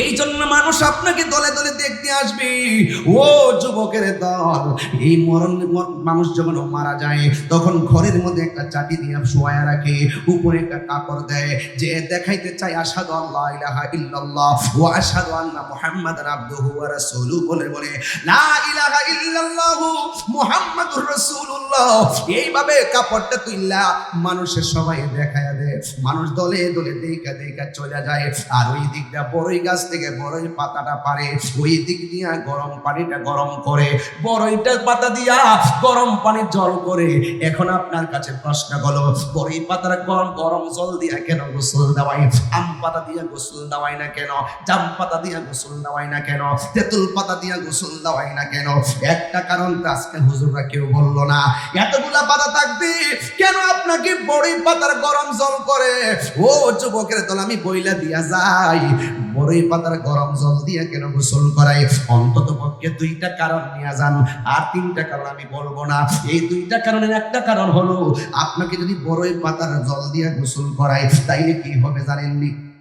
এই জন্য মানুষ আপনাকে দলে দলে দেখতে আসবে। ও যুবকের দল, এই মরণ মানুষ যখন মারা যায়, তখন ঘরের মধ্যে একটা চাটি দিয়ে শোয়া রাখে, উপরে একটা কাপড় দেয় যে দেখাইতে চায় আসাদু আল্লাহ ইলাহা ইল্লাল্লাহ ও আসাদু আন্না মুহাম্মাদান আবদুহু ওয়া রাসূলুহু বলে বলে, লা ইলাহা ইল্লাল্লাহ মুহাম্মাদুর রাসূলুল্লাহ। এইভাবে কাপড়টা তুইলা মানুষের সবাই দেখায়া মানুষ দলে দলে দেখা দেখা চলে যায়। আর ওই দিকটা বড়ই গাছ থেকে বড়ই পাতাটা পারে। ওই দিক দিয়া গরম পানিটা গরম করে। বড়ইটার পাতা দিয়া গরম পানি জল করে। এখন আপনার কাছে প্রশ্ন হলো, বড়ই পাতার গরম গরম জল দিয়া কেন গোসল দেওয়াই? আম পাতা দিয়া গোসল দেওয়াই না কেন? জাম পাতা দিয়া গোসল দেওয়াই না কেন? তেঁতুল পাতা দিয়া গোসল দেওয়াই না কেন? একটা কারণ তো আজকে হুজুররা কেউ বলল না। এতগুলা পাতা থাকবে, কেন আপনাকে বড়ই পাতার গরম জল করে। ও যুবকের দল, আমি বইলা দিয়া যাই। বড়ই পাতার গরম জল দিয়া কেন গোসল করাই? অন্তত পক্ষে দুইটা কারণ নিয়ে যান। আর তিনটা কারণ আমি বলব না। এই দুইটা কারণের একটা কারণ হলো, আপনাকে যদি বড়ই পাতার জল দিয়া গোসল করাই, তাইলে কি হবে জানেননি?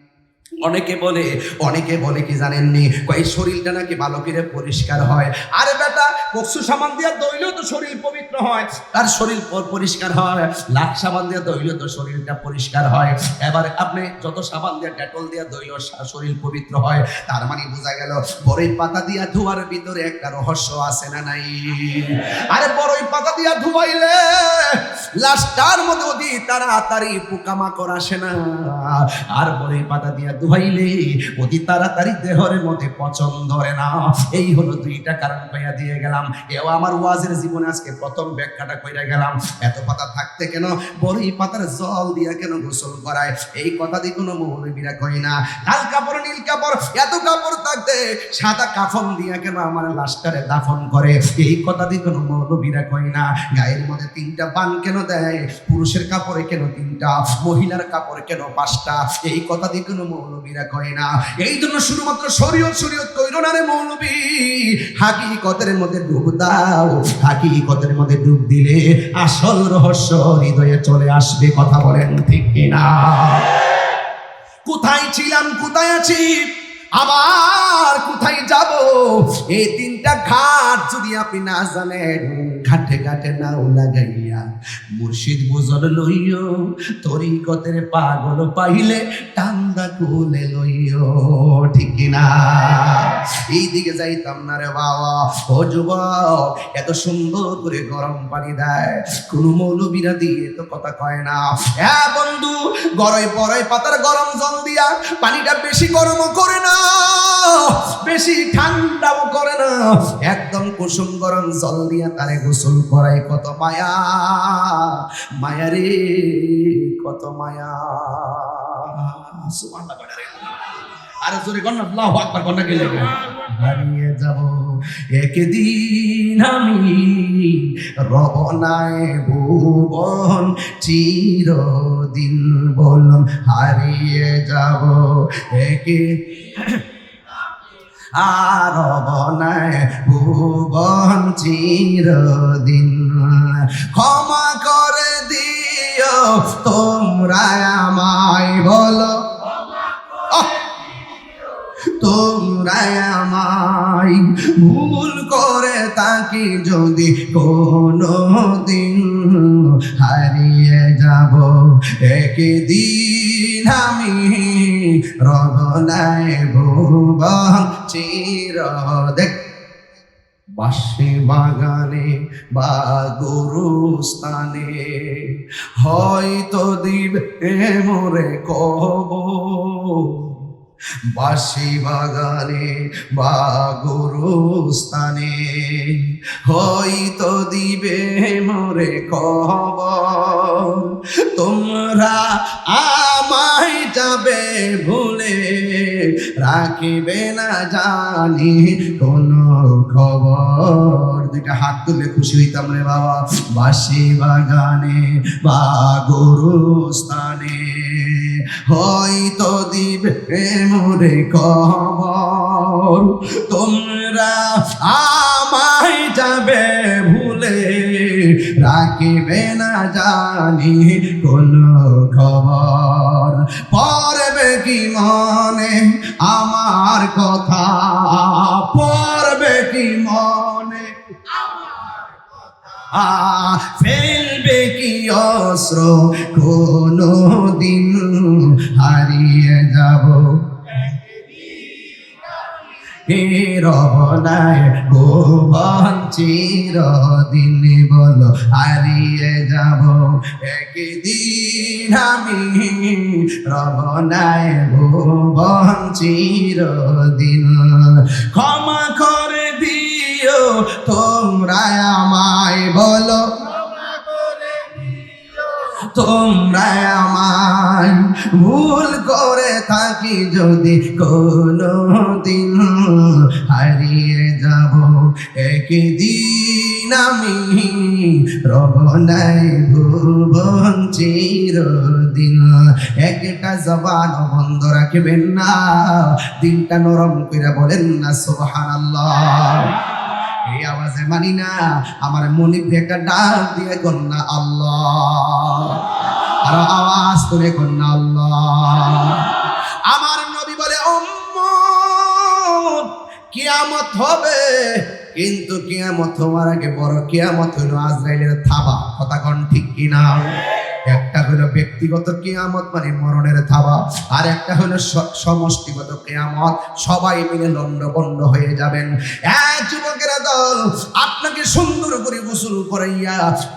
অনেকে বলে অনেকে বলে কি জানেননি? কই শরীরটা নাকি ভালো করে পরিষ্কার হয়। আরে বেটা কসু সাবান দিয়া দইলেও তো শরীর পবিত্র হয়। আর শরীর পরিষ্কার হয়, লাখ সাবান দিয়া দইলেও তো শরীরটা পরিষ্কার হয়। এবার আপনি যত সাবান দিয়া, ডেটল দিয়া দইলেও শরীর পবিত্র হয়, তার মানে বোঝা গেল বড়ই পাতা দিয়া ধোয়ার ভিতরে একটা রহস্য আছে না নাই? আরে বড়ই পাতা দিয়া ধুবাইলে লাস্টার মধ্যে অতি তাড়াতাড়ি পোকামাকড় আসে না। আর বড়ই পাতা দিয়া ধুবাইলে অতি তাড়াতাড়ি দেহর মধ্যে পছন্দ ধরে না। এই হলো দুইটা কারণ কইয়া দিয়ে গেলাম। এও আমার ওয়াজের জীবনে আজকে প্রথম ব্যাখ্যাটা কইরা গেলাম। এত পাতা থাকতে কেন? বড়ই পাতার জল দিয়া কেন গোসল করায়? এই কথা দিয়ে কোনো মৌলবীরা কই না, লাল কাপড়, নীল কাপড়, এত কাপড় থাকতে সাদা কাফন দিয়া কেন আমার লাশটারে দাফন করে? এই কথা দিয়ে কোনো মৌলবীরা কই না, গায়ের মধ্যে তিনটা বান কেন দেয়? পুরুষের কাপড়ে কেন তিনটা, মহিলার কাপড় কেন পাঁচটা? এই কথা দিয়ে কোনো মৌলবীরা কয় না। এই জন্য শুধুমাত্র শরীয়ত শরীয়ত কইল না রে মৌলবী, হাকিকতের মধ্যে ডুব দাও হাকিকতের মধ্যে ডুব দিলে আসল রহস্য হৃদয়ে চলে আসবে কথা বলেন ঠিক কিনা? কোথায় ছিলাম, কোথায় আছি? আবার কোথায় যাব? এই তিনটা ঘাট যদি আপনি না জানেন, ঘাটে ঘাটে নাও লাগাইয়া মুর্শিদ বুঝল লইও, তরিকতের পাগল পাইলে টান্দা কুলে লইও, ঠিক না? এই দিকে যাইতাম না রে বাবা। ও যুবক, এত সুন্দর করে গরম পানি দেয়, কোন মৌলবীরা দিয়ে তো কথা কয় না। হ্যাঁ বন্ধু, গরয় পরয় পাতার গরম জল দিয়া পানিটা বেশি গরমও করে না বেশি ঠান্ডাও করে না। একদম কুসুম গরম জল দিয়া তারে গোসল করাই কত মায়া। মায়া রে, কত মায়া। সুবহানাল্লাহ। আরে জোরে কন্যা আল্লাহু আকবার কন্যা গেলে হারিয়ে যাব একদিন আমি রবনায় ভুবন, চিরদিন বলুন, হারিয়ে যাব একে আর বনায় ভুবন, চিরদিন ক্ষমা করে দিও তোমরা আমায় বলো! তোমরা আমায় ভুল করে তাকে যদি কোনো দিন হারিয়ে যাব। একদিন আমি রগনায় ভুবন চির দেখ বাসে বাগানে বা গরুস্থানে হয়তো দিবে মোরে কব বাসি বাগানে বা গরুস্থানে, হয়তো দিবে মোরে কব তোমরা আমায় যাবে ভুলে, রাখিবে না জানি কোনো খবর। দুইটা হাত তুলে খুশি হইতাম রে বাবা। বাসি বাগানে বা গরুস্থানে, হয়তো দিবে মোরে তোমরা আমায় যাবে ভুলে, রাখিবে না জানি কোন খবর। পড়বে কি মনে আমার কথা? পড়বে কি মনে? আ ফেলবে কি অস্ত্র? কোনো দিন হারিয়ে যাব। রবনায় ভুবন চিরদিন বলো হারিয়ে যাব। একদিন আমি রবনায় ভুবন চিরদিন। ক্ষমা করে দিও তোমরা আমায় বলো তোমরা আমায় ভুল করে থাকি যদি কোনো দিন হারিয়ে যাব। একদিন আমি রবনাই ভুবন চিরদিন। একটা জবান বন্ধ রাখবেন না, দিনটা নরম করে বলেন না, সুবহানাল্লাহ। এই আওয়াজে মানি না, আমার মনে একটা ডাক দিয়ে কন্যা আল্লাহ। আর আওয়াজ করে কন্যা আল্লাহ। আমার নবী বলে অম্ম কিয়ামত হবে কিন্তু কিয়ামত হওয়ার আগে বড় কিয়ামত হলো আজরাইলের থাবা। কথা কোন ঠিক কিনা? একটা হলো ব্যক্তিগত কিয়ামত মানে মরণের থাবা, আর একটা হলো সমষ্টিগত কিয়ামত। সবাই মিলে লন্ডভন্ড হয়ে যাবেন। যুবকেরা দল আপনাকে সুন্দর করে গোসল করাইয়া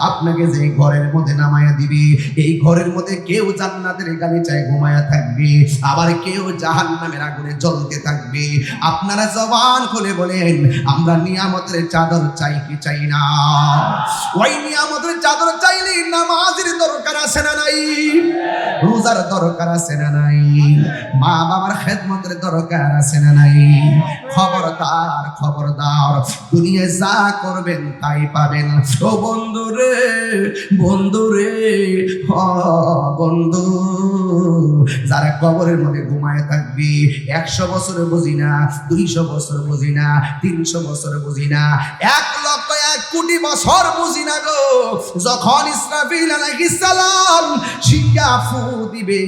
আপনাকে যে ঘরের মধ্যে নামায়া দিবি, এই ঘরের মধ্যে কেউ জান্নাতের গালিচায় ঘুমায়া থাকবে, আবার কেউ জাহান্নামের আগুনে জ্বলতে থাকবে। আপনারা জবান খুলে বলেন, আমরা নিয়ামতের চাদর চাই কি চাই না। ওই নিয়ামতের চাদর চাইলে নামাজের দরকার আছে না নাই? রোজার দরকার আছে না নাই? মা বাবার খেদমতের দরকার আছে না নাই? খবরদার খবরদার, দুনিয়ায় যা করবেন তাই পাবেন। ও বন্ধু রে বন্ধু রে, হ বন্ধু, যারা কবরের মধ্যে ঘুমায় থাকবি, একশো বছর বুঝি না, দুইশো বছর বুঝি না, তিনশো বছর বুঝি না। এক লক্ষ এক কোটি বছর বুঝি না গো। যখন ইসরাফিল আলাইহিস সালাম দিবে,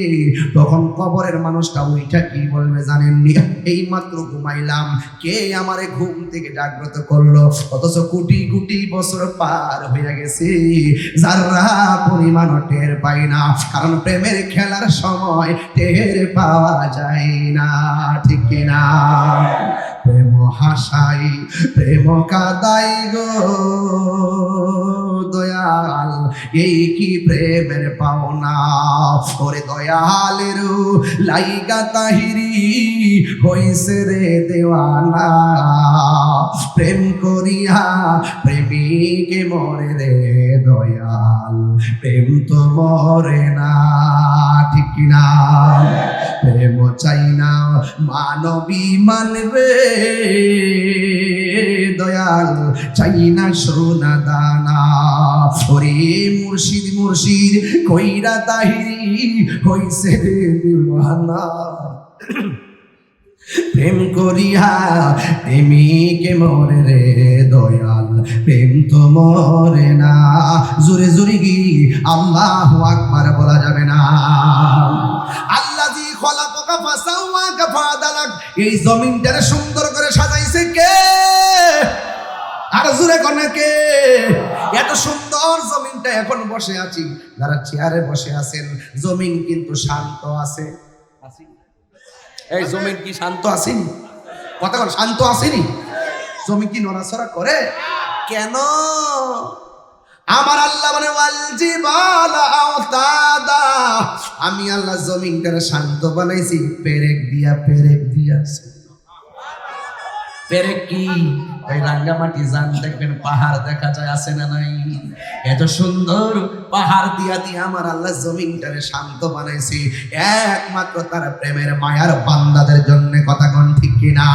তখন কবরের মানুষটা ওইটা কি বলবে জানেননি? এই মাত্র ঘুমাইলাম। কে আমারে ঘুম থেকে জাগ্রত করল? অথচ কোটি কোটি বছর পার হয়ে গেছে। যারা পরিমাণ টের পাই না, কারণ প্রেমের খেলার সময় টের পাওয়া যায় না। ঠিক কিনা? প্রেম হাসাই প্রেম কাদাই গো। দয়াল, এই কি প্রেমের পাওনা? ওরে দয়ালের লাইগা তাহিরি হইছে রে দেওয়ানা। প্রেম করিয়া প্রেমিকে মরে রে দয়াল, প্রেম তো মরে না, ঠিক না প্রেম চাই না মানবী মানবে দয়াল, চাই না সোনা দানা। ওরে মুর্শিদ মুর্শিদ কইরা তাহিরি হইছে দিওয়ানা প্রেম করিয়া প্রেমিকে মরে রে দয়াল, প্রেম তো মরে না। জোরে জোরে কি আল্লাহ আকবার বলা যাবে না। আল্লাহ জি খলাকাকা ফাসাওয়াকা ফাদালাক। এই জমিনটারে সুন্দর করে সাজাইছে কে? আর জোরে কোনে এত সুন্দর জমিনটা এখন বসে আছি। যারা চেয়ারে বসে আছেন জমিন কিন্তু শান্ত আছে। এই জমিন কি শান্ত আসেনি কথা শান্ত আসেনি জমি কি নড়াচড়া করে? কেন? আমার আল্লাহ মানে আমি আল্লাহ জমিনটারে শান্ত বানাইছি পেরেক দিয়া পেরেক পেরেক কি? ওই রাঙ্গামাটি যান দেখবেন, পাহাড় দেখা যায়, আছে না নাই? এত সুন্দর পাহাড় দিয়া দিয়ে আমার আল্লাহ জমিনটারে শান্ত বানাইছি। একমাত্র তার প্রেমের মায়ার বান্দাদের জন্য, কথা কোন ঠিক কিনা?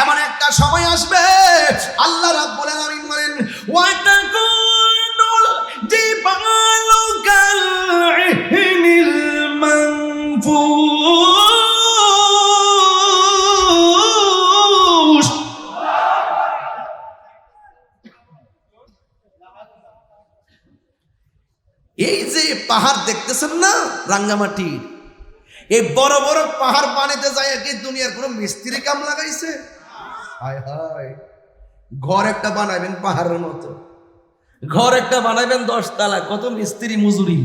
এমন একটা সময় আসবে, আল্লাহ রাব্বুল আলামিন বলেন ওয়াতাকুনুল জিবালু কালইহনিল মানফুস পাহাড় দেখতেছেন না? রাঙ্গামাটি। এই বড় বড় পাহাড় পানিতে যায় কি দুনিয়ার কোনো মিস্ত্রি কাম লাগাইছে? হায় হায়। ঘর একটা বানাবেন পাহাড়ের মতো। ঘর একটা বানাবেন দশ তালা, কত মিস্ত্রি মজুরি।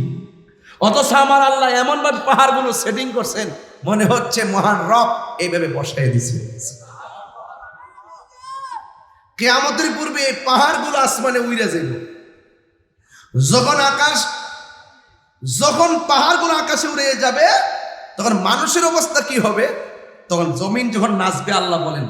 অথচ আমার আল্লাহ এমন ভাবে পাহাড়গুলো সেটিং করছেন, মনে হচ্ছে মহান রব এইভাবে বসাই দিছে। কেয়ামতের পূর্বে এই পাহাড়গুলো আসমানে উইরে যাইব। যখন আকাশ যখন পাহাড়গুলো আকাশে উড়ে যাবে, তখন মানুষের অবস্থা কি হবে? তখন জমিন যখন নাচবে, আল্লাহ বলেন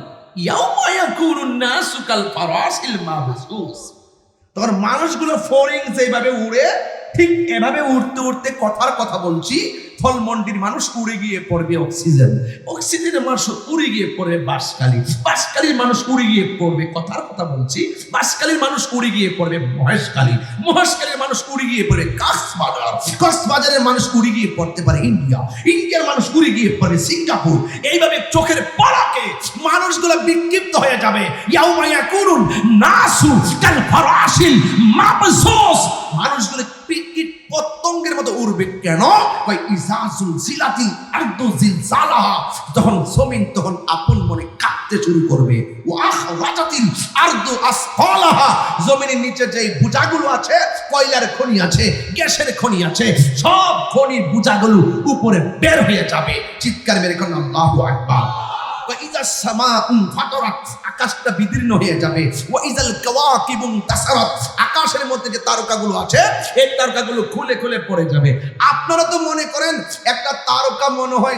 তখন মানুষগুলো ফরিং যেভাবে উড়ে ঠিক এভাবে উঠতে উঠতে কথার কথা বলছি, ফলমন্ডির মানুষ উড়ে গিয়ে পড়বে অক্সিজেন। অক্সিজেনের মানুষ উড়ে গিয়ে পড়বে বাঁশকালী বাঁশকালীর মানুষ উড়ে গিয়ে পড়বে কথার কথা বলছি বাঁশকালীর মানুষ উড়ে গিয়ে পড়বে মহেশকালী মহেশকালীর মানুষ উড়ে গিয়ে পড়বে কক্সবাজার। কক্সবাজারের মানুষ উড়ে গিয়ে পড়তে পারে ইন্ডিয়া। ইন্ডিয়ার মানুষ উড়ে গিয়ে পড়ে সিঙ্গাপুর। এইভাবে চোখের পড়াকে মানুষগুলো বিক্ষিপ্ত হয়ে যাবে। ইয়াউমাইয়া করুন নাসু কাল ফারাসিল মাবসুস। মানুষগুলো পিটকিট পতঙ্গের মতো উড়বে কেন? কই ইজাজুল জিলাতি আরদু জিলজালাহা যখন জমিন তখন আপন মনে কাঁপতে শুরু করবে। ও আখরাজাতিল আরদু আসফালাহা। জমিনের নিচে যে বুজাগুলো আছে, কয়লার খনি আছে, গ্যাসের খনি আছে, সব খনির বুজাগুলো উপরে বের হয়ে যাবে। চিৎকার মেরে কোন, আল্লাহু আকবার। ওয়াইজা সামাউন ফাতারাত, আকাশটা বিদীর্ণ হয়ে যাবে। ওয়াইজাল কাওয়াকিবুন তাসারাত, আকাশের মধ্যে যে তারকাগুলো আছে, এই তারকাগুলো খুলে খুলে পড়ে যাবে। আপনারা তো মনে করেন, একটা তারকা মনে হয়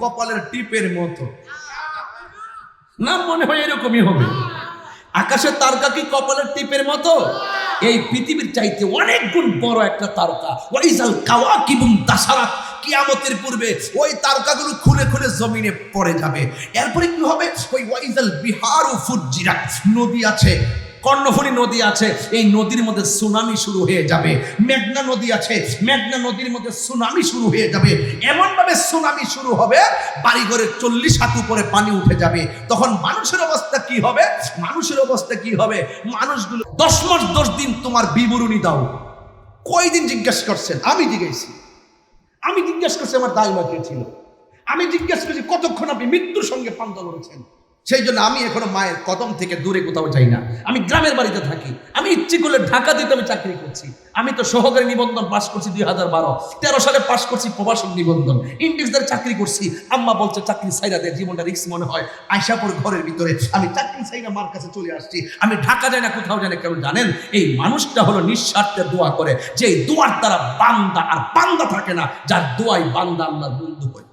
কপালের টিপের মতো। না, মনে হয় এরকমই হবে। আকাশের তারকা কি কপালের টিপের মতো? এই পৃথিবীর চাইতে অনেক গুণ বড় একটা তারকা। ওয়াইজাল কাওয়াকিবুন তাসারাত কিয়ামতের পূর্বে ওই তারকাগুলো খুলে খুলে জমিনে পড়ে যাবে। এরপরে কি হবে? ওই ওয়াইজাল বিহার ও ফুজিরাত নদী আছে কর্ণফুলী নদী আছে, এই নদীর মধ্যে সুনামি শুরু হয়ে যাবে। মেঘনা নদী আছে, মেঘনা নদীর মধ্যে সুনামি শুরু হয়ে যাবে। এমন ভাবে সুনামি শুরু হবে, বাড়িঘরের চল্লিশ হাত উপরে পানি উঠে যাবে। তখন মানুষের অবস্থা কি হবে? মানুষের অবস্থা কি হবে? মানুষগুলো, দশ মাস দশ দিন তোমার বিবরণী দাও। কয়দিন জিজ্ঞাসা করছেন? আমি জিজ্ঞেসি আমি জিজ্ঞেস করছি, আমার দাইমা কে ছিল? আমি জিজ্ঞেস করছি কতক্ষণ আপনি মৃত্যুর সঙ্গে পান্তা লড়েছেন? সেই জন্য আমি এখনও মায়ের কদম থেকে দূরে কোথাও যাই না। আমি গ্রামের বাড়িতে থাকি। আমি ইচ্ছে করলে ঢাকা দিতে আমি চাকরি করছি। আমি তো সহকারী নিবন্ধন পাস করছি দুই হাজার বারো। তেরো সালে পাস করছি প্রবাসন নিবন্ধন। ইন্ডিক্সদের চাকরি করছি। আম্মা বলছে, চাকরি সাইরা দেয় জীবনটা রিক্স মনে হয়। আয়সাপুর ঘরের ভিতরে আমি চাকরি সাইরা মার কাছে চলে আসছি। আমি ঢাকা যাই না, কোথাও যাই না। কেন জানেন? এই মানুষটা হলো নিঃস্বার্থে দোয়া করে। যে দোয়ার দ্বারা বান্দা আর বান্দা থাকে না, যার দোয়াই বান্দা আল্লাহর বন্ধু হয়।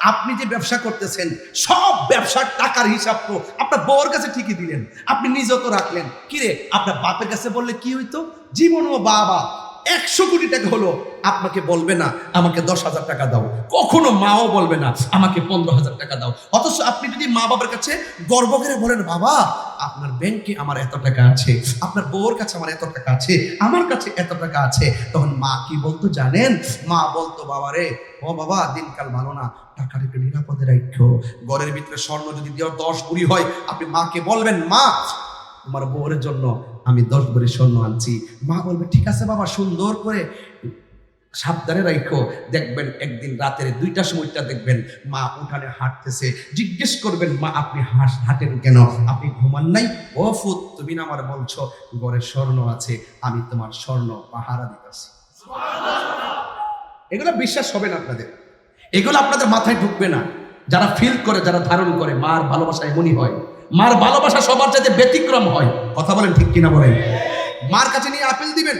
আপনি যে ব্যবসা করতেছেন, সব ব্যবসার টাকার হিসাব তো আপনার বউর কাছে ঠিকই দিলেন, আপনি নিজেও তো রাখলেন। কিরে, আপনার বাপের কাছে বললে কি হইতো? জীবন ও বাবা, একশো কোটি টাকা হলো আপনাকে বলবে না, আমাকে দশ হাজার টাকা দাও। কখনো মাও বলবে না, আমাকে পনেরো হাজার টাকা দাও। অথচ আপনি যদি মা বাবার কাছে গর্ব করে বলেন, বাবা, আপনার ব্যাংকে আমার এত টাকা আছে, আপনার বউর কাছে আমার এত টাকা আছে, আমার কাছে এত টাকা আছে। তখন মা কি বলতো জানেন? মা বলতো, বাবা রে, ও বাবা, দিনকাল ভালো না টাকার একটু নিরাপদে রাখো। ঘরের ভিতরে স্বর্ণ যদি দেওয়ার দশ বুড়ি হয়, আপনি মাকে বলবেন, মা, তোমার বউয়ের জন্য আমি দশ ভরি স্বর্ণ আনছি। মা বলবে, ঠিক আছে বাবা, সুন্দর করে সাবধানে রাখো দেখবেন একদিন রাতের দুইটা সময়টা দেখবেন মা উঠানে হাঁটতেছে। জিজ্ঞেস করবেন মা আপনি হাঁস হাঁটেন কেন? আপনি ঘুমান নাই? ও ফুত তুমি না আমার বলছো ঘরে স্বর্ণ আছে আমি তোমার স্বর্ণ পাহারা দিতেছি। এগুলো বিশ্বাস হবে না আপনাদের। এগুলো আপনাদের মাথায় ঢুকবে না। যারা ফিল করে যারা ধারণ করে মার ভালোবাসা এমনই হয়। মার ভালোবাসা সবার যাতে ব্যতিক্রম হয়। কথা বলেন ঠিক কিনা বলেন? মার কাছে নিয়ে আপেল দিবেন।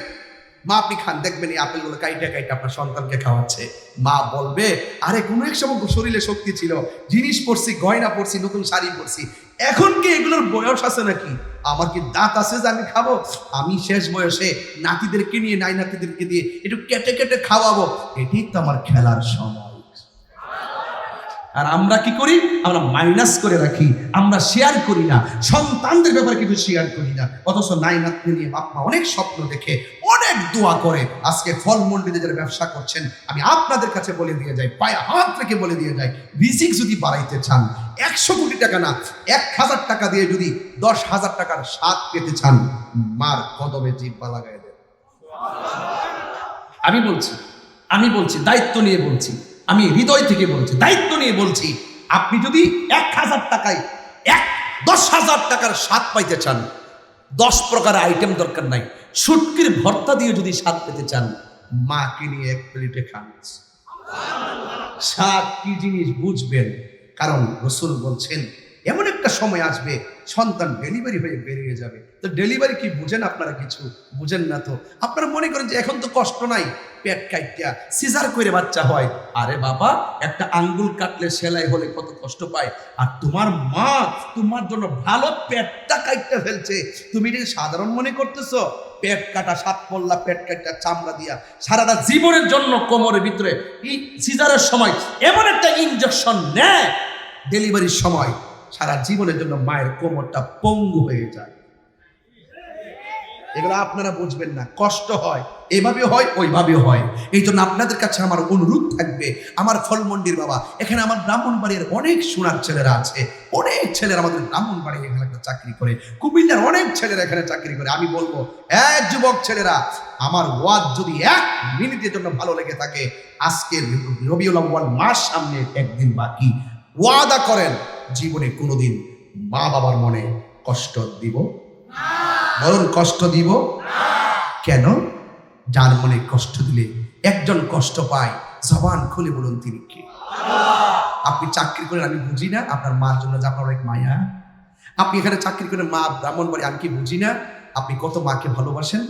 মা, আপনি খান, দেখবেন এই আপেলগুলো কাইটা কাইটা আপনার সন্তানকে খাওয়াচ্ছে। মা বলবে, আরে, কোনো এক সময় শরীরে শক্তি ছিল, জিনিস পরছি, গয়না পরছি, নতুন শাড়ি পরছি, এখন কি এগুলোর বয়স আছে নাকি? আমার কি দাঁত আছে যে আমি খাব? আমি শেষ বয়সে নাতিদেরকে নিয়ে নাই নাতিদেরকে দিয়ে একটু কেটে কেটে খাওয়াবো। এটি তো আমার খেলার সময়। আর আমরা কি করি? আমরা মাইনাস করে রাখি। আমরা শেয়ার করি না। সন্তানদের ব্যাপারে কিছু শেয়ার করি না। অথচ নাই নাতনি নিয়ে বাপ মা অনেক স্বপ্ন দেখে, অনেক দোয়া করে আজকে ফল মন্ডিতে যারা ব্যবসা করছেন। আমি আপনাদের কাছে বলে দিয়ে যাই, পায়ে হাত রেখে বলে দিয়ে যাই রিসিক যদি বাড়াইতে চান, একশো কোটি টাকা না, এক হাজার টাকা দিয়ে যদি দশ হাজার টাকার স্বাদ পেতে চান, মার কদমে জিব্বা লাগাই দেন। আমি বলছি আমি বলছি, দায়িত্ব নিয়ে বলছি। আমি হৃদয় থেকে বলছি, দায়িত্ব নিয়ে বলছি, আপনি যদি এক হাজার টাকায়, এক দশ হাজার টাকার স্বাদ পাইতে চান, দশ প্রকার আইটেম দরকার নাই সুটকির ভর্তা দিয়ে যদি স্বাদ পেতে চান, মাকে নিয়ে এক প্লেটে খান। স্বাদ কি জিনিস বুঝবেন? কারণ রসুল বলছেন এমন একটা সময় আসবে, সন্তান ডেলিভারি হয়ে বেরিয়ে যাবে। তো ডেলিভারি কি, বুঝেন আপনারা কিছু? বুঝেন না তো? আপনারা মনে করেন যে এখন তো কষ্ট নাই, পেট কাইটা সিজার করে বাচ্চা হয়। আরে বাবা, একটা আঙ্গুল কাটলে সেলাই হলে কত কষ্ট পায়। আর তোমার মা, তোমার জন্য ভালো পেটটা কাটতে ফেলছে। তুমি এটা সাধারণ মনে করতেছো? পেট কাটা সাত পল্লা, পেট কাটা চামড়া দিয়া সারাটা জীবনের জন্য কোমরের ভিতরে এই সিজারের সময় এমন একটা ইনজেকশন নেয় ডেলিভারির সময়। সারা জীবনের জন্য মায়ের কোমরটা পঙ্গু হয়ে যায়। এগুলো আপনারা বুঝবেন না, কষ্ট হয়, এভাবে হয়, ওইভাবে হয়। এই জন্য আপনাদের কাছে আমার অনুরোধ থাকবে, আমার ফলমন্ডির বাবা, এখানে আমার ব্রাহ্মণবাড়ির অনেক সোনার ছেলেরা আছে, অনেক ছেলেরা আমাদের ব্রাহ্মণবাড়ি এখানে একটা চাকরি করে, কুমিল্লার অনেক ছেলেরা এখানে চাকরি করে। আমি বলব, এক যুবক ছেলেরা, আমার ওয়াদ যদি এক মিনিটের জন্য ভালো লেগে থাকে আজকে রবিউল আউ্বাল মাস সামনে একদিন বাকি। ওয়াদা করেন জীবনে কোনোদিন মা বাবার মনে কষ্ট দিব? বরং কষ্ট দিব? কেন? যার মনে কষ্ট দিলে একজন কষ্ট পায়, জবান খুলে বলুন তিনি কে? আপনি চাকরি করেন, আমি বুঝি না, আপনার মার জন্য যে আপনার অনেক মায়া। আপনি এখানে চাকরি করে মা ব্রাহ্মণ বাড়ি, আমি কি বুঝি না? আপনি কত মাকে ভালোবাসেন?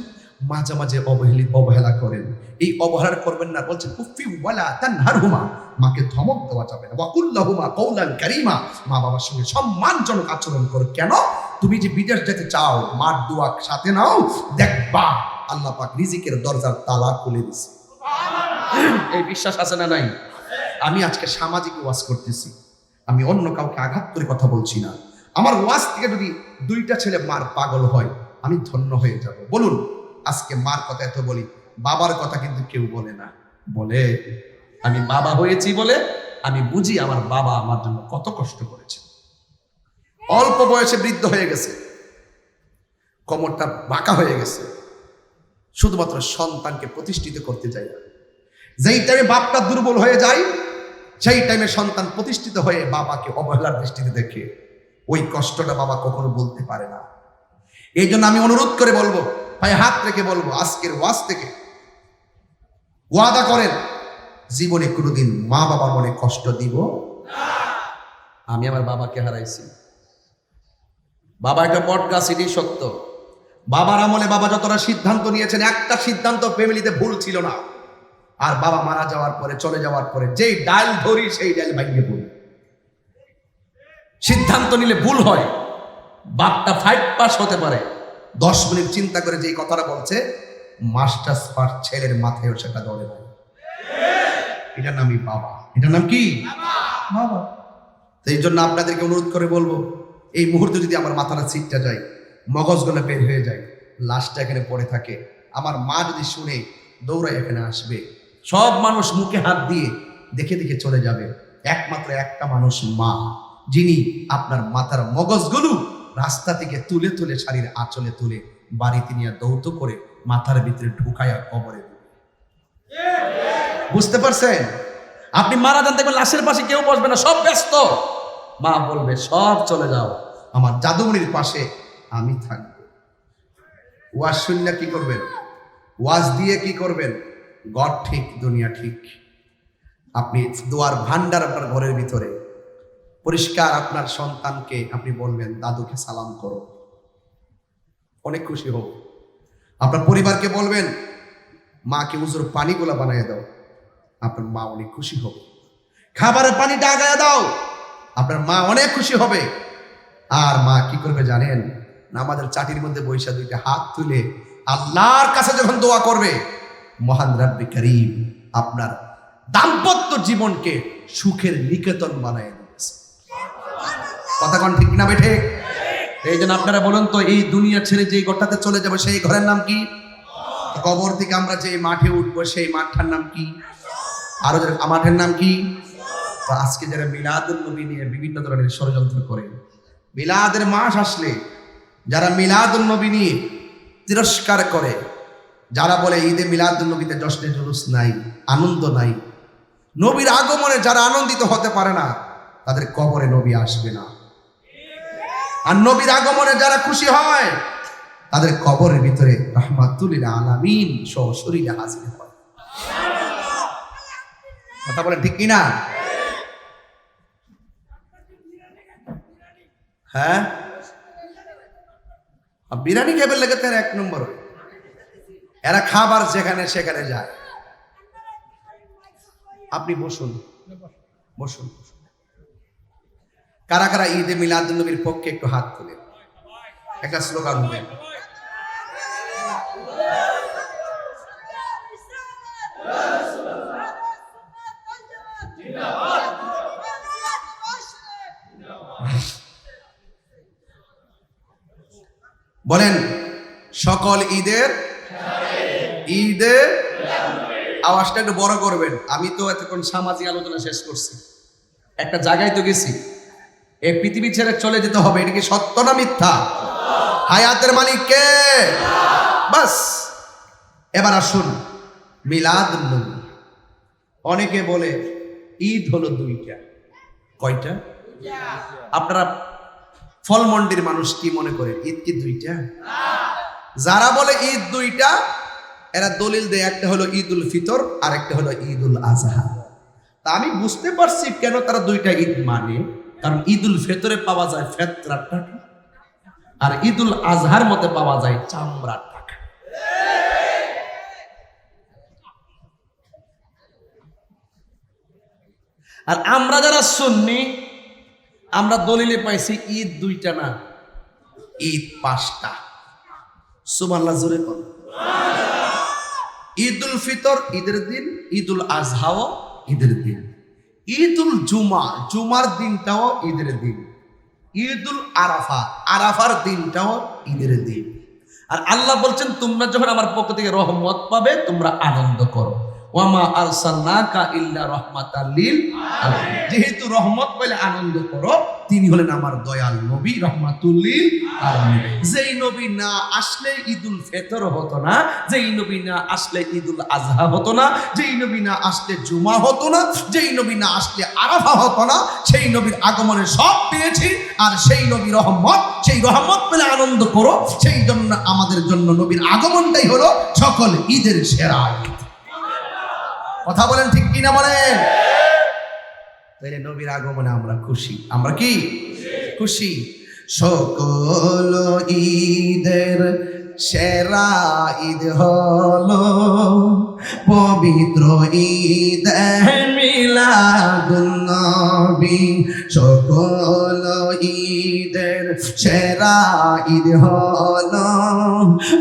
মাঝে মাঝে অবহেলি অবহেলা করেন। এই অবহেলা করবেন না বলছেন উফি ওয়ালা তানহারহুমা। মাকে ধমক দেওয়া যাবে না। ওয়াকুল্লাহুমা কৌলান কারিমা। মা বাবার সঙ্গে সম্মানজনক আচরণ করো। কেন? তুমি যে বিদেশ যেতে চাও মার দোয়া সাথে নাও দেখবা আল্লাহ পাক রিজিকের দরজার তালা খুলে দিছে। এই বিশ্বাস আছে না নাই? আমি আজকে সামাজিক ওয়াজ করতেছি। আমি অন্য কাউকে আঘাত করে কথা বলছি না। আমার ওয়াজ থেকে যদি দুইটা ছেলে মার পাগল হয় আমি ধন্য হয়ে যাব। বলুন আজকে মার কথা এত বলি, বাবার কথা কিন্তু কেউ বলে না। বলে, আমি বাবা হয়েছি বলে আমি বুঝি আমার বাবা আমার জন্য কত কষ্ট করেছে। অল্প বয়সে বৃদ্ধ হয়ে গেছে। কোমরটা বাঁকা হয়ে গেছে। শুধুমাত্র সন্তানকে প্রতিষ্ঠিত করতে চাই যেই টাইমে বাপটা দুর্বল হয়ে যায়, সেই টাইমে সন্তান প্রতিষ্ঠিত হয়ে বাবাকে অবহেলার দৃষ্টিতে দেখে, ওই কষ্টটা বাবা কখনো বলতে পারে না। এই জন্য আমি অনুরোধ করে বলব ভাই, হাত রেখে বলব, আজকের ওয়াজ থেকে ওয়াদা করেন, জীবনে কোনোদিন মা বাবার মনে কষ্ট দিব আমি আমার বাবাকে হারাইছি। বাবা একটা গাছ এটাই সত্য বাবার আমলে বাবা যতটা সিদ্ধান্ত নিয়েছেন, একটা সিদ্ধান্ত ফ্যামিলিতে ভুল ছিল না। আর বাবা মারা যাওয়ার পরে, চলে যাওয়ার পরে, যেই ডাল ধরি, সেই ডাল ভাঙিয়ে পড়ি। সিদ্ধান্ত নিলে ভুল হয়। বাপটা ফাইভ পাস হতে পারে। দশ মিনিট চিন্তা করে যে এই কথাটা বলছে মাস্টার্স পাস ছেলের মাথায়ও সেটা ধরে নাই। এটার নামই বাবা। এটার নাম কি? বাবা। এই জন্য আপনাদেরকে অনুরোধ করে বলব এই মুহূর্তে যদি আমার মাথাটা ছিটটা যায় মগজগুলো বের হয়ে যায় লাশটা এখানে পড়ে থাকে আমার মা যদি শুনে দৌড়ায় এখানে আসবে সব মানুষ মুখে হাত দিয়ে দেখে দেখে চলে যাবে। একমাত্র একটা মানুষ মা যিনি আপনার মাথার মগজগুলো রাস্তা থেকে তুলে তুলে শাড়ির আঁচলে তুলে বাড়িতে নিয়ে দৌত করে মাথার ভিতরে ঢুকায়া কবরে বুঝতে পারছেন? আপনি মারা যান, দেখবেন লাশের পাশে কেউ বসবে না, সব ব্যস্ত। মা বলবে, সব চলে যাও, আমার জাদুমণির পাশে আমি থাকব। ওয়াজ শুনলে কি করবেন? ওয়াজ দিয়ে কি করবেন? গড ঠিক, দুনিয়া ঠিক। আপনি দোয়ার ভান্ডার আপনার ঘরের ভিতরে পরিষ্কার আপনার সন্তানকে আপনি বলবেন দাদুকে সালাম করো। অনেক খুশি হোক আপনার পরিবারকে বলবেন, মাকে উজুর পানিগুলা বানিয়ে দাও। আপনার মা অনেক খুশি হবে। খাবারের পানিটা আগায় দাও। আপনার মা অনেক খুশি হবে। আর মা কি করবে জানেন? আমাদের চাটির মধ্যে বৈশা দুইটা হাত তুলে আল্লাহর কাছে যখন দোয়া করবে, মহান রাব্বি করিম, আপনার দাম্পত্য জীবনকে সুখের নিকেতন বানায় দিয়েছে কথা কন ঠিক না বেঠে? এই জন্য আপনারা বলুন তো, এই দুনিয়া ছেড়ে যে ঘরটাতে চলে যাবে, সেই ঘরের নাম কি? কবর থেকে আমরা যে মাঠে উঠবো, সেই মাঠটার নাম কি? আরও মাঠের নাম কি? তো আজকে যারা মিলাদুল নবী নিয়ে বিভিন্ন ধরনের ষড়যন্ত্র করে, মিলাদের মাস আসলে যারা মিলাদুল নবী নিয়ে তিরস্কার করে, যারা বলে ঈদে মিলাদ নবীতে জশ্নে জুলুস নাই, আনন্দ নাই, নবীর আগমনে যারা আনন্দিত হতে পারে না, তাদের কবরে নবী আসবে না। আর নবীর আগমনে যারা খুশি হয়, তাদের কবরের ভিতরে রহমাতুল্লিল আলামিন সহ শরীরে হাজির হয়। কথা বলে ঠিক কিনা? হ্যাঁ? বিরিয়ানি খেবে লেগে তার এক নম্বর এরা খাবার যেখানে সেখানে যায়। আপনি বসুন। বসুন বসুন। কারা কারা ঈদে মিলাদ নবীর পক্ষে একটু হাত তুলে। একটা স্লোগান বলেন, সকল ঈদের ঈদে আওয়াজটা একটু বড় করবেন। আমি তো এতক্ষণ সামাজিক আলোচনা শেষ করছি। একটা জায়গায় তো গেছি। এই পৃথিবী ছেড়ে চলে যেতে হবে, এটা কি সত্য না মিথ্যা? হায়াতের মালিক কে? বাস, এবার আসুন, মিলাদ অনেকে বলে, ঈদ হলো দুইটা। কয়টা? আপনারা ফলমন্ডির মানুষ কি মনে করে ঈদ কি দুইটা? যারা বলে ঈদ দুইটা, এরা দলিল দেয়, একটা হলো ঈদ উল ফিতর আর একটা হলো ঈদ উল আজহা। তা আমি বুঝতে পারছি কেন তারা দুইটা ঈদ মানে। কারণ ঈদ উল ফিতরে পাওয়া যায় ফেতরার টাকা। আর ঈদ উল আজহার মধ্যে পাওয়া যায় চামড়ার টাকা। আর আমরা যারা শুননি আমরা দলিলে পাইছি ঈদ দুইটা না, ঈদ পাঁচটা। সুমাল্লা জোরে কর উল ফিতর ঈদের দিন ঈদ উল আজহাও ঈদের দিন। ঈদ উল জুমা, জুমার দিনটাও ঈদের দিন। ঈদুল আরাফা, আরাফার দিনটাও ঈদের দিন। আর আল্লাহ বলছেন, তোমরা যখন আমার পক্ষ থেকে রহমত পাবে, তোমরা আনন্দ করো। ওয়ামা আরসালনাকা ইল্লা রহমাতাল লিল যেহেতু রহমত পেলে আনন্দ করো, তিনি হলেন আমার দয়াল নবী রহমাতুল্লিল আলামিন। যেই নবী না আসলে ঈদুল ফেতর হতো না, যেই নবী না আসলে ঈদুল আজহা হতো না, যেই নবী না আসলে জুমা হতো না, যেই নবী না আসলে আরাফা হতো না, সেই নবীর আগমনে সব পেয়েছি, আর সেই নবী রহমত, সেই রহমত পেলে আনন্দ করো, সেই জন্য আমাদের জন্য নবীর আগমনটাই হলো সকল ঈদের সেরা। কথা বলেন ঠিক কিনা বলেন? তাইলে নবীর আগমনে আমরা খুশি। আমরা কি? খুশি। সকল ঈদের সেরা ঈদ হলো পবিত্র ঈদ মিলাদুন্নবী। সকল ঈদের সেরা ঈদ হলো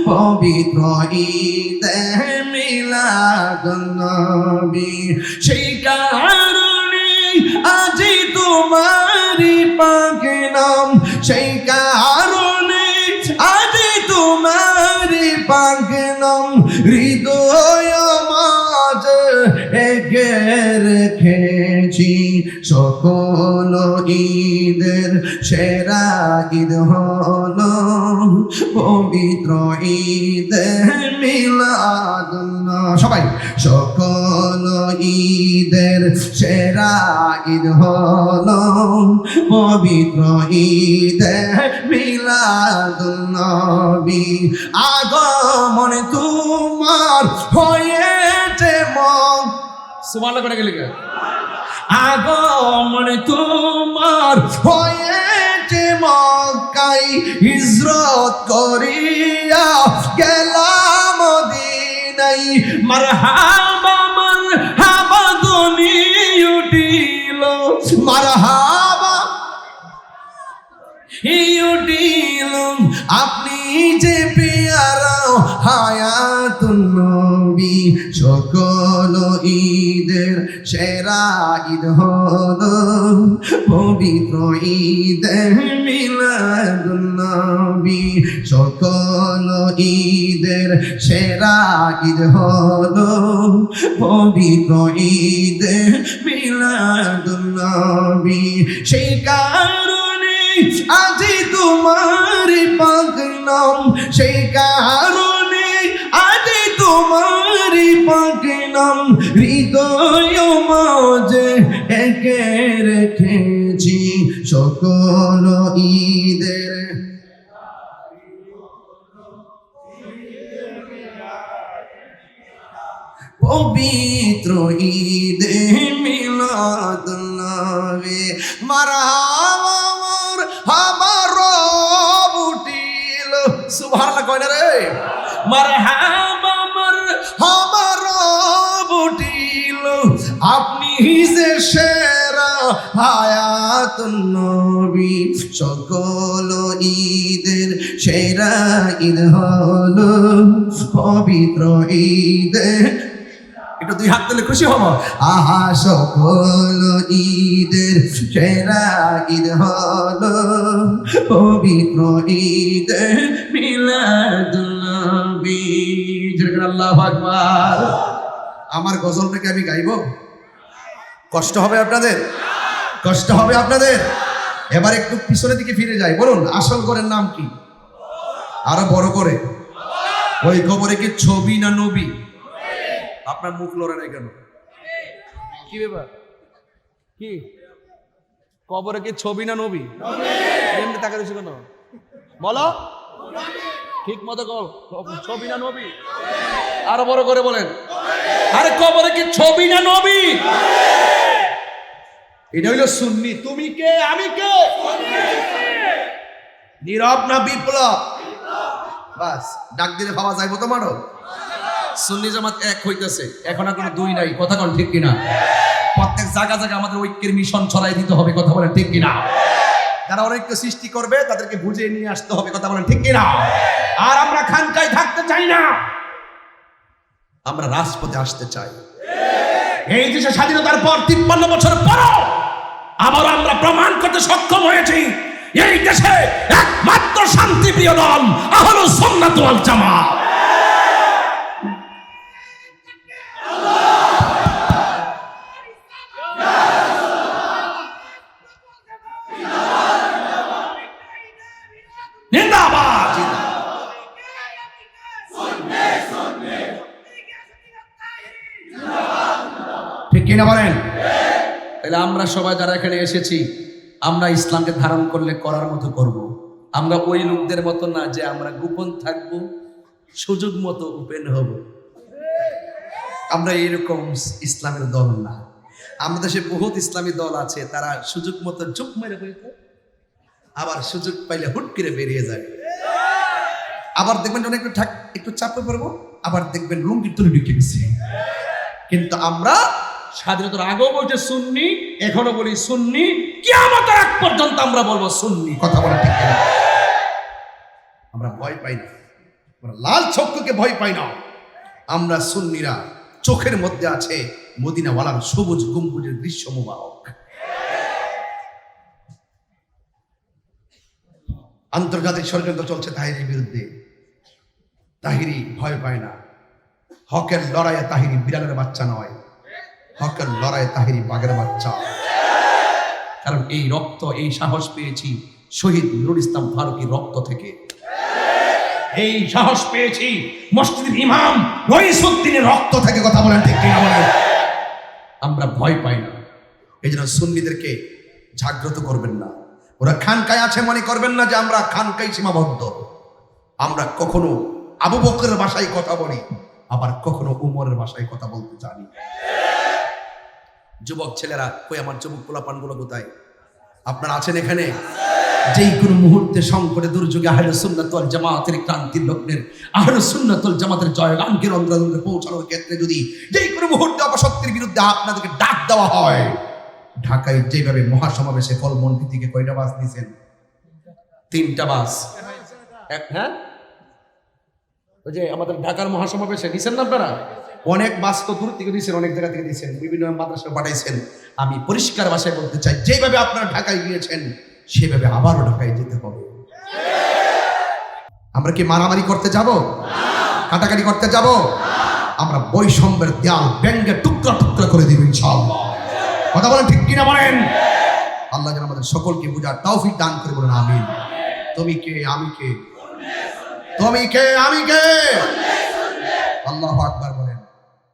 পবিত্র ঈদ মিলাদুন্নবী সেই কারণে আজি তোমারি পাকে নাম। সেই কারণে আজি তোমারি নাম। হৃদয় মাঝ একে রেখেছি সকল ঈদের সেরা ঈদ হলো পবিত্র ঈদ মিলাদ সবাই, সকল ঈদের সেরা ঈদ হলো পবিত্র ঈদ মিলাদ নবী। আগমন তোমার হয়েছে মন সুবহানাল্লাহ করে গেলে আগমন তোমার হয়েছে মক্কাই হিজরত করিয়া গেলাম মদিনাই মারহাবা মারহাবা ধ্বনি উঠিল। মারহাবা উঠিল। আপনি যে পেয়ারা হায়াতুন নবী সকল ঈদের সেরা ঈদ হলো পবিত্র ঈদ মিলাদুন নবী। সকল ঈদের সেরা ঈদ হলো পবিত্র ঈদ মিলাদুন নবী। সেই কারণে আজি তোমার পাক নাম সেই কারণে মাঝে একে রেখেছি সকল ঈদের। পবিত্র ঈদে মিলাদ নবী মারহাবার আমার বুটিল সুবহানাল্লাহ কয় না রে? মারহাবা আপনি যে সেরা হায়াত নবী, সকল ঈদের সেরা ঈদ হল পবিত্র ঈদে। একটু দুই হাত দিলে খুশি হব? আহা, সকল ঈদের সেরা ঈদ হলো পবিত্র ঈদ মিলাদুল্নবী আল্লাহ আকবার। আমার গজলটাকে আমি গাইবো? কষ্ট হবে আপনাদের? কষ্ট হবে আপনাদের? এবার একটু পিছনের দিকে ফিরে যাই। বলুন, আসল করের নাম কি? আরও বড় করে। ওই কবরে কি ছবি না নবী? আপনার মুখ লড়ে নাই কেন? কি ব্যাপার? কি? কবরে কি ছবি না নবী? এমনি তাকা দিছো কেন বলো। ঠিক মতো কল ছবি না নবী? আরও বড় করে বলেন। আরে কবরে কি ছবি না নবী? এটা হইল সুন্নি। তুমি কে? আমি কে? নীরব না বিপ্লব? বাস, ডাক দিলে ভাবা যাইবো তোমারও? সুন্নি জামাত এক হইতেছে। এখন আর কোনো দুই নাই। কথা কোন ঠিক কিনা? প্রত্যেক জায়গা জায়গা আমাদের ঐক্যের মিশন ছড়াই দিতে হবে। কথা বলেন ঠিক কিনা? যারা অনেককে সৃষ্টি করবে, তাদেরকে বুঝে নিয়ে আসতে হবে। কথা বলেন ঠিক কিনা? আর আমরা খানকায় থাকতে চাই না। আমরা রাজপথে আসতে চাই। এই দেশে স্বাধীনতার পর তিপ্পান্ন বছর পরও আবার আমরা প্রমাণ করতে সক্ষম হয়েছি এই দেশে একমাত্র শান্তিপ্রিয় দল আহল সোমনাথ জামাত জিন্দাবাদ ঠিক কিনা বলেন তাহলে আমরা সবাই যারা এখানে এসেছি, আমরা ইসলামকে ধারণ করলে করার মতো করব। আমরা ওই লোকদের মতো না যে আমরা গোপন থাকব, সুযোগ মতো ওপেন হব। আমরা এরকম ইসলামের দল না। আমাদের দেশে বহুত ইসলামী দল আছে, তারা সুযোগ মতো চুপ মেরে বইতে আবার সুযোগ পাইলে হুট করে বেরিয়ে যায়। আবার দেখবেন যখন একটু একটু চাপে পড়ব, আবার দেখবেন লুঙ্গির তুলে ঢুকে গেছে। কিন্তু আমরা স্বাধীনতার আগেও বলছে সুন্নি, এখনও বলি সুন্নি। কিয়ামতের আগ পর্যন্ত আমরা বলব সুন্নি। কথা বলা ঠিক আমরা ভয় পাই না। আমরা লাল চক্ষুকে ভয় পাই না। আমরা সুন্নিরা চোখের মধ্যে আছে মদিনাওয়ালার সবুজ গম্বুজের দৃশ্য মুবারক। আন্তর্জাতিক ষড়যন্ত্র চলছে তাহিরের বিরুদ্ধে। তাহিরি ভয় পায় না। হকের লড়াইয়ে তাহিরি বিড়ালের বাচ্চা নয়। হকের লড়াইয়ে তাহিরি বাঘের বাচ্চা। কারণ এই রক্ত এই সাহস পেয়েছি শহীদ নুরুল ইসলাম ফারুকের রক্ত থেকে। এই সাহস পেয়েছি মসজিদের ইমাম রইসুদ্দিনের রক্ত থেকে কথা বলেন ঠিক কিনা বলেন। আমরা ভয় পাই না। এই জন্য সুন্নিদেরকে জাগ্রত করবেন না। ওরা খানকায় আছে মনে করবেন না যে আমরা খানকাই সীমাবদ্ধ। আমরা কখনো আবু বকরের ভাষায় কথা বলি আবার কখনো উমরের ভাষায় কথা বলতে জানি। যুবক ছেলেরা, কই আমার যুবক পোলাপানগুলো কোথায়? আপনারা আছেন এখানে? যেই কোনো মুহূর্তে সংকটে দুর্যোগে আহলে সুন্নাতুল জামাতের ক্রান্তির লগ্নের আহলে সুন্নাতুল জামাতের জয়গানকে রন্ধ্রে পৌঁছানোর ক্ষেত্রে যদি যেই কোনো মুহূর্তে অপশক্তির বিরুদ্ধে আপনাদেরকে ডাক দেওয়া হয়, ঢাকায় যেভাবে মহাসমাবেশে ফলমন্ডি থেকে কয়টা বাস দিয়েছেন? তিনটা বাস। এক হ্যাঁ? ওই যে আমাদের ঢাকার মহাসমাবেশে নিছেন না আপনারা? অনেক বাস তো দূর থেকে দিয়েছেন, অনেক জায়গা থেকে দিয়েছেন, বিভিন্ন মাদ্রাসা পাঠাইছেন। আমি পরিষ্কার ভাষায় বলতে চাই, যেভাবে আপনারা ঢাকায় গিয়েছেন, সেভাবে আবারও ঢাকায় যেতে হবে। আমরা কি মারামারি করতে যাব? কাটাকাটি করতে যাব? আমরা বৈষম্যের দেয়াল ব্যঙ্গে টুকরা টুকরা করে দিব ইনশাআল্লাহ। কথা বলেন ঠিক কিনা বলেন? আল্লাহ যেন আমাদের সকলকে বুঝার তৌফিক দান করে বলেন, আমিন। তুমি কে, আমি কে? তুমি কে, আমি কে? আল্লাহ আকবার বলেন।